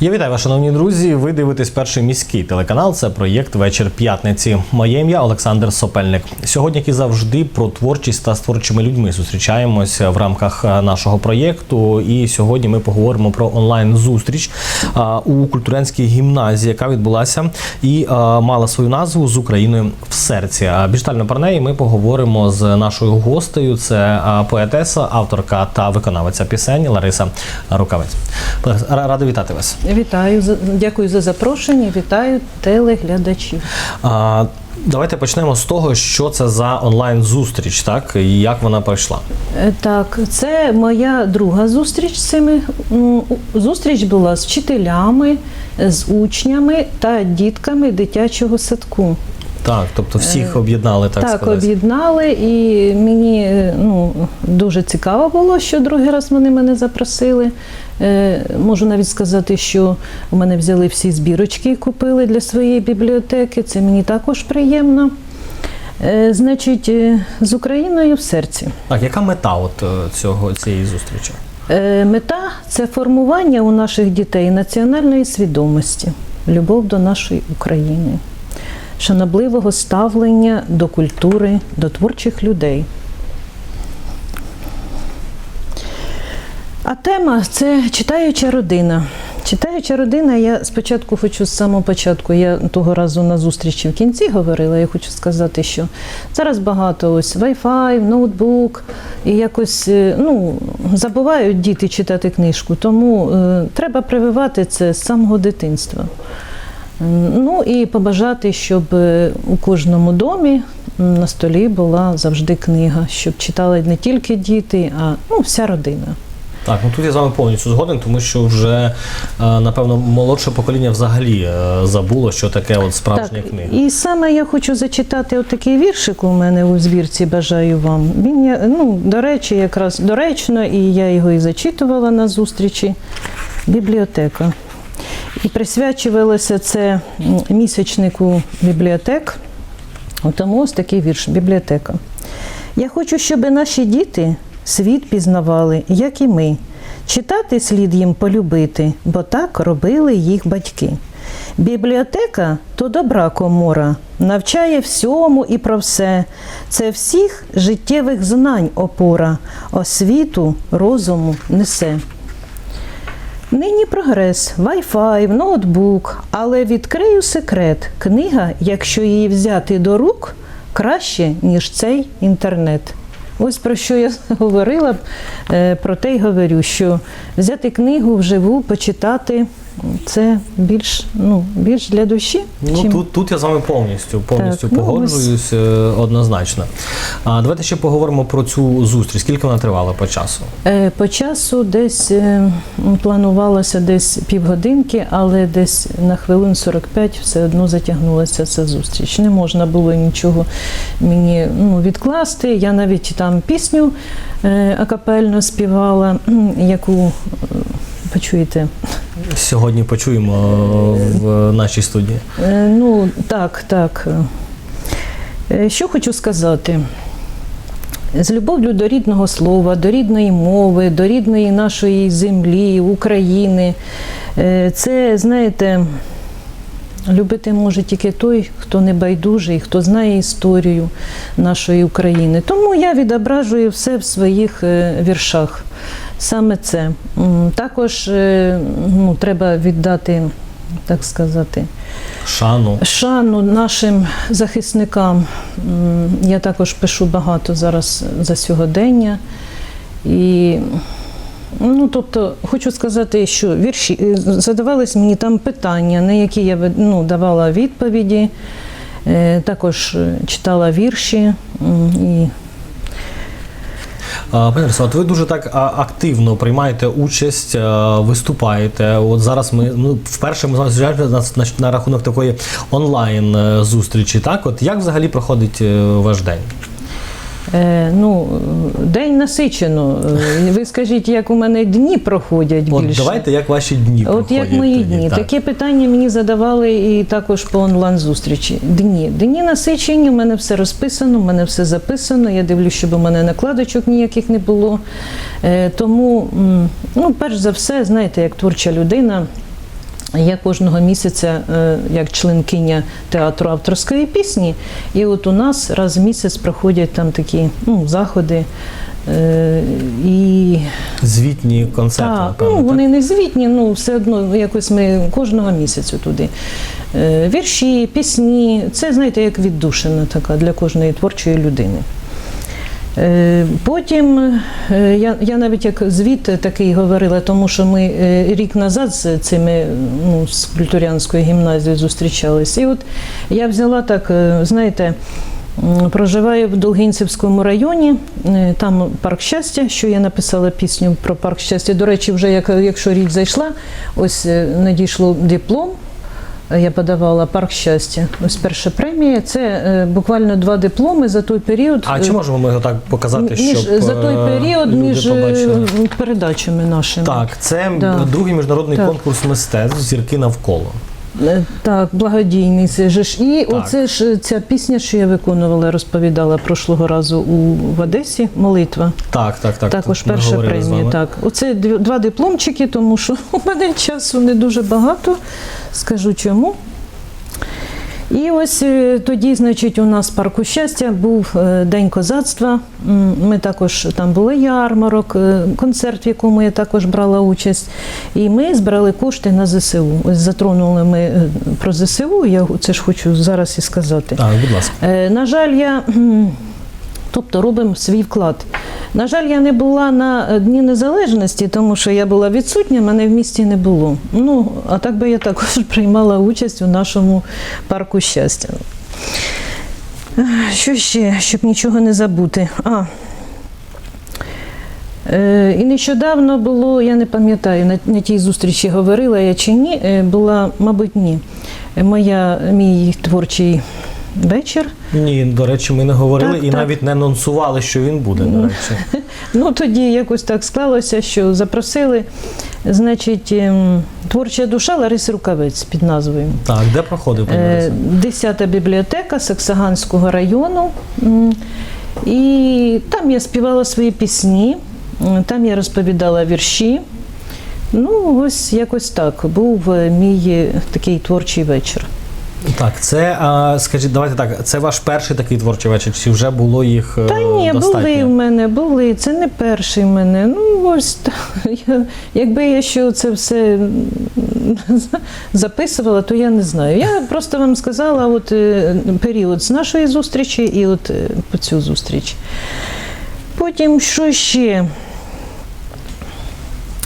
Я вітаю вас, шановні друзі. Ви дивитесь перший міський телеканал. Це проєкт Вечір п'ятниці. Моє ім'я Олександр Сопельник. Сьогодні, як і завжди, про творчість та з творчими людьми зустрічаємося в рамках нашого проєкту. І сьогодні ми поговоримо про онлайн зустріч у культуренській гімназії, яка відбулася і мала свою назву з Україною в серці. Більш детально про неї ми поговоримо з нашою гостею. Це поетеса, авторка та виконавиця пісень Лариса Рукавець. Рада вітати вас. Вітаю, дякую за запрошення. Вітаю телеглядачів. А, давайте почнемо з того, що це за онлайн зустріч, так і як вона пройшла. Е, Так, це моя друга зустріч з цими. Зустріч була з вчителями, з учнями та дітками дитячого садку. Так, тобто всіх об'єднали, так, Так, сказати. об'єднали, і мені е, ну, дуже цікаво було, що другий раз вони мене запросили. Е, Можу навіть сказати, що у мене взяли всі збірочки і купили для своєї бібліотеки. Це мені також приємно. Е, Значить, е, з Україною в серці. Так, яка мета от е, цього цієї зустрічі? Е, Мета це формування у наших дітей національної свідомості, любов до нашої України, шанобливого ставлення до культури, до творчих людей. А тема це читаюча родина. Читаюча родина, я спочатку хочу з самого початку, я того разу на зустрічі в кінці говорила, я хочу сказати, що зараз багато ось Wi-Fi, ноутбук, і якось е, ну, забувають діти читати книжку, тому е, треба прививати це з самого дитинства. Ну і побажати, щоб е, у кожному домі на столі була завжди книга, щоб читали не тільки діти, а ну, вся родина. Так, ну тут я з вами повністю згоден, тому що вже е, напевно молодше покоління взагалі е, забуло, що таке от справжня книга. І саме я хочу зачитати отакий віршик у мене у збірці Бажаю вам. Він я- ну, до речі, якраз доречно, і я його і зачитувала на зустрічі. Бібліотека. І присвячувалося це місячнику бібліотек. Тому ось такий вірш бібліотека. Я хочу, щоб наші діти світ пізнавали, як і ми. Читати слід їм полюбити, бо так робили їх батьки. Бібліотека то добра комора, навчає всьому і про все. Це всіх життєвих знань опора, освіту розуму несе. Нині прогрес, Wi-Fi, ноутбук, але відкрию секрет. Книга, якщо її взяти до рук, краще, ніж цей інтернет. Ось про що я говорила, е, про те й говорю, що взяти книгу вживу, почитати це більш, ну, більш для душі. Ну чим- тут, тут я з вами повністю повністю Так, ну, погоджуюсь е, однозначно. А давайте ще поговоримо про цю зустріч. Скільки вона тривала по часу? Е, По часу десь е, планувалося десь півгодинки, але десь на хвилин 45 все одно затягнулася ця зустріч. Не можна було нічого мені ну, відкласти. Я навіть там пісню е, акапельно співала, яку е, почуєте. Сьогодні почуємо е, в нашій студії. Е, Ну, так, так. Е, Що хочу сказати? З любов'ю до рідного слова, до рідної мови, до рідної нашої землі, України. Це, знаєте, любити може тільки той, хто не байдужий, хто знає історію нашої України. Тому я відображую все в своїх віршах. Саме це. Також е, ну, треба віддати, так сказати, Шану. шану нашим захисникам. Я також пишу багато зараз за сьогодення. І ну, тобто, хочу сказати, що вірші е, задавались мені там питання, на які я ну, давала відповіді. Е, Також читала вірші і Лариса, от ви дуже так активно приймаєте участь, виступаєте. От зараз ми ну, вперше ми на, на рахунок такої онлайн е, зустрічі. Так, от як взагалі проходить е, ваш день? Е, ну, день насичено. Е, Ви скажіть, як у мене дні проходять От давайте, як ваші дні От проходять. як мої тоді, дні. так. Таке питання мені задавали і також по онлайн-зустрічі. Дні. Дні насичені, у мене все розписано, у мене все записано. Я дивлюся, щоб у мене накладочок ніяких не було. Е, тому, ну, перш за все, знаєте, як творча людина. Я кожного місяця, е, як членкиня театру авторської пісні, і от у нас раз в місяць проходять там такі ну, заходи. Е, І Звітні концерти, так, напевно. ну, так? вони не звітні, ну все одно якось ми кожного місяця туди. Е, Вірші, пісні, це знаєте, як віддушина така для кожної творчої людини. Е, Потім е, я, я навіть як звіт такий говорила, тому що ми е, рік назад з цими ну, з культурянської гімназії зустрічались. І от я взяла так, знаєте, проживаю в Долгинцівському районі, там парк щастя, що я написала пісню про парк щастя. До речі, вже як, якщо річ зайшла, ось надійшло диплом. Я подавала парк щастя. Ось перша премія. Це е, буквально два дипломи за той період. А чи можемо ми його так показати, між, за той е, період люди між е, побачили? передачами нашими. Так, це Да. другий міжнародний Так. конкурс мистецтв зірки навколо. Е, Так, благодійний це ж. І Так. оце ж ця пісня, що я виконувала, розповідала прошлого разу у в Одесі. Молитва. Так, так, так. Також так, перша премія. Так, оце два дипломчики, тому що у мене часу не дуже багато. Скажу чому. І ось е, тоді, значить, у нас в парку щастя був е, День козацтва. Ми також там були ярмарок, е, концерт, в якому я також брала участь. І ми збирали кошти на ЗСУ. Ось затронули ми про ЗСУ. Я це ж хочу зараз і сказати. А, будь ласка. На жаль, я. Тобто робимо свій вклад. На жаль, я не була на е, Дні Незалежності, тому що я була відсутня, мене в місті не було. Ну, а так би я також приймала участь у нашому парку щастя. Що ще, щоб нічого не забути? А, Е, І нещодавно було, я не пам'ятаю, на, на тій зустрічі говорила я чи ні, е, була, мабуть, ні. Моя, мій творчий вечір. Ні, до речі, ми не говорили Так, і так. навіть не анонсували, що він буде, до речі. Ну тоді якось так склалося, що запросили, значить, ем, творча душа Лариси Рукавець під назвою. Так, де проходив Е? Десята бібліотека Саксаганського району. І там я співала свої пісні, там я розповідала вірші. Ну, ось якось так. Був е, мій е, такий творчий вечір. Так, це, а, скажіть, давайте так, це ваш перший такий творчий вечір, чи вже було їх е, Та ні, достатньо? були в мене, були. Це не перший в мене. Ну ось я, якби я ще це все записувала, то я не знаю. Я просто вам сказала от е, період з нашої зустрічі і от е, по цю зустріч. Потім що ще?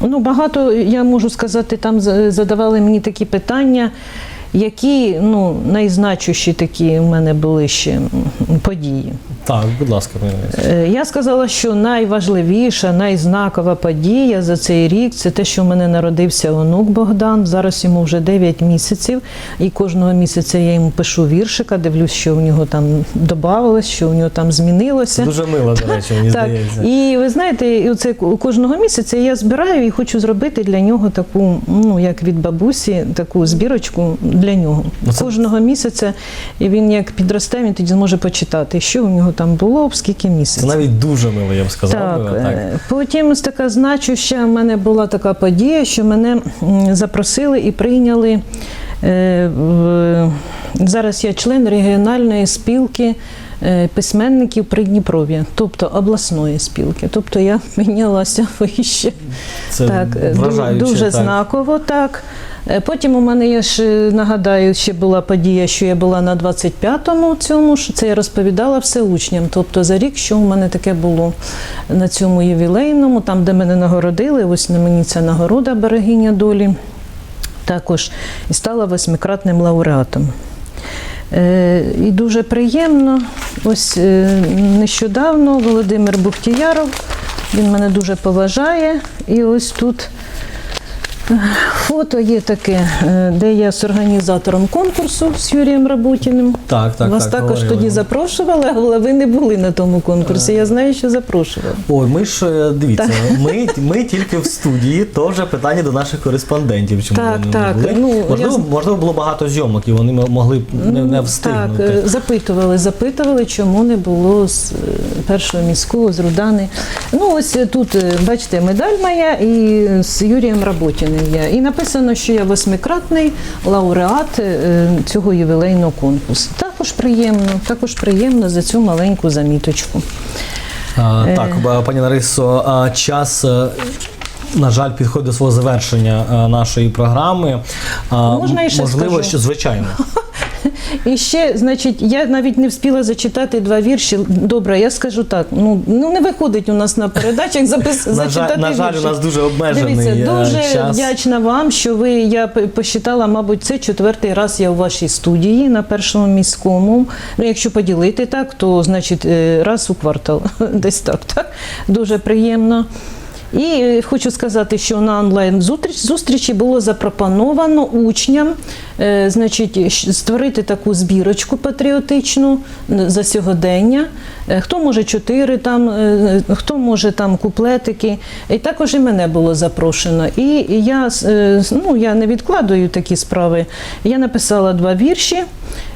Ну, багато я можу сказати, там задавали мені такі питання, які ну, найзначущі такі в мене були ще події. Так, будь ласка, Е, Я сказала, що найважливіша, найзнакова подія за цей рік це те, що в мене народився онук Богдан. Зараз йому вже 9 місяців, і кожного місяця я йому пишу віршика, дивлюсь, що в нього там додавалось, що в нього там змінилося. Це дуже мило, до речі, мені Так, здається. і ви знаєте, і оце кожного місяця я збираю і хочу зробити для нього таку, ну як від бабусі, таку збірочку для нього. Ну, це- Кожного місяця він як підросте, він тоді зможе почитати, що у нього там було, б скільки Це місяців. навіть дуже мило, я б сказав. Так, так. е, потім така значуща в мене була така подія, що мене запросили і прийняли. е, Зараз я член регіональної спілки е, письменників Придніпров'я, тобто обласної спілки. Тобто я піднялася вище. Це так, вражаюче. дуже так. знаково, так. Е, Потім у мене є ж, е, нагадаю, ще була подія, що я була на 25-му цьому, що це я розповідала все учням. Тобто за рік, що у мене таке було на цьому ювілейному, там, де мене нагородили, ось на мені ця нагорода берегиня долі. Також і стала восьмикратним лауреатом. Е, І дуже приємно. Ось е, нещодавно Володимир Бухтіяров, він мене дуже поважає. І ось тут фото є таке, е, де я з організатором конкурсу з Юрієм Рабутіним. Так, так, Вас так, також говорили. тоді запрошували, але ви не були на тому конкурсі. Я знаю, що запрошували. Ой, ми ж е, дивіться, ми, ми тільки в студії, то вже питання до наших кореспондентів. Чому Так, вони так, були? ну, можливо, я можливо, було багато зйомок, і вони могли не, не встигнути. е, запитували, запитували, чому не було з е, першого міського, з Рудани. Ну, ось тут, е, бачите, медаль моя і з Юрієм Работіним. є. І написано, що я восьмикратний лауреат е, цього ювілейного конкурсу. Також приємно, також приємно за цю маленьку заміточку. А, Е. Так, пані Ларисо, а, час. На жаль, підходить до свого завершення нашої програми. Можна і ще Можливо, скажу? що звичайно. І ще, значить, я навіть не встигла зачитати два вірші. Добре, я скажу так. Ну, ну не виходить у нас на передачах запис... На зачитати на жаль, у нас дуже обмежений Дивіться, е, дуже час. вдячна вам, що ви я посчитала, мабуть, це четвертий раз я у вашій студії на першому міському. Ну, якщо поділити так, то значить е, раз у квартал. Десь так, так. Дуже приємно. І хочу сказати, що на онлайн зустріч зустрічі було запропоновано учням, е, значить, створити таку збірочку патріотичну за сьогодення. Е, Хто може чотири там, е, хто може там куплетики. І також і мене було запрошено. І я е, ну, я не відкладую такі справи. Я написала два вірші.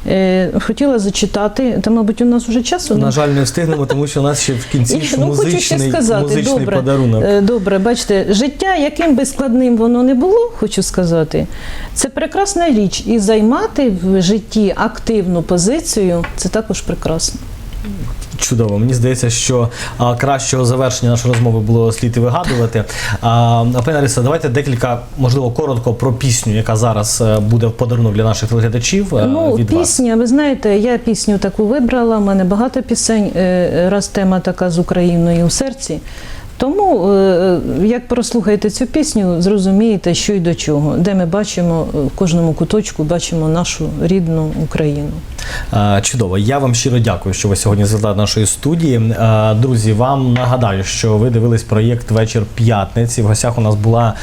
е, Хотіла зачитати. Та, мабуть, у нас вже часу На жаль, не встигнемо, тому що у нас ще в кінці І, ж ну, хочу ще сказати, музичний добре, подарунок. е, добре, бачите, життя, яким би складним воно не було, хочу сказати, це прекрасна річ. І займати в житті активну позицію це також прекрасно. Чудово. Мені здається, що а, кращого завершення нашої розмови було слід і вигадувати. А, пані Лариса, давайте декілька, можливо, коротко про пісню, яка зараз е, буде в подарунок для наших телеглядачів е, Ну, від вас. пісня, ви знаєте, я пісню таку вибрала. У мене багато пісень, е, раз тема така з Україною у серці. Тому, як прослухаєте цю пісню, зрозумієте, що й до чого, де ми бачимо в кожному куточку, бачимо нашу рідну Україну. Е, Чудово. Я вам щиро дякую, що ви сьогодні звели до нашої студії. Е, Друзі, вам нагадаю, що ви дивились проєкт Вечір п'ятниці. В гостях у нас була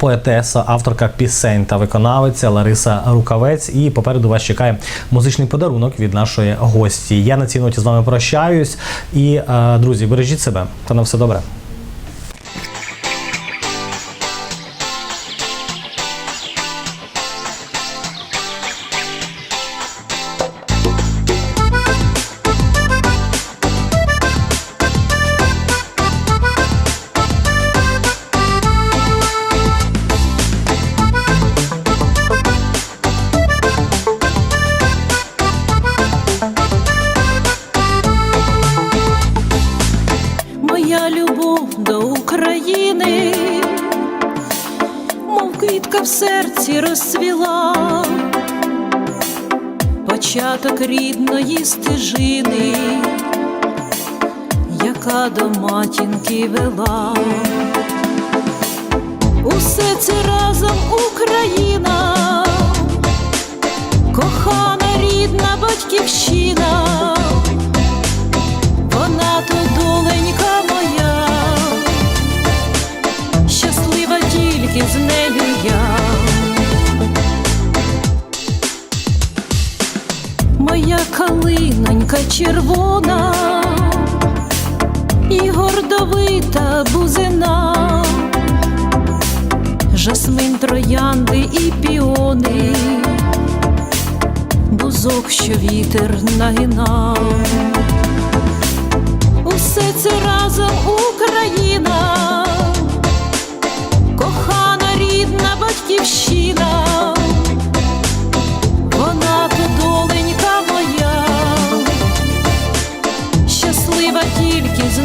поетеса, авторка пісень та виконавиця Лариса Рукавець. І попереду вас чекає музичний подарунок від нашої гості. Я на цій ноті з вами прощаюсь. І е, друзі, бережіть себе та на все добре. Стежини, яка до матінки вела. Усе це разом Україна, кохана рідна батьківщина. Вона то доленька калинонька червона і гордовита бузина, жасмин троянди і піони, бузок, що вітер нагинав. Усе це разом Україна, кохана рідна батьківщина, щаслива тільки з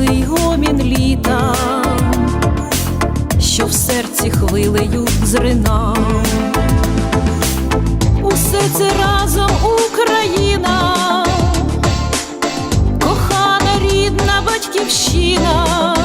різноголосий гомін літа, що в серці хвилею зрина. Усе це разом Україна, кохана рідна батьківщина.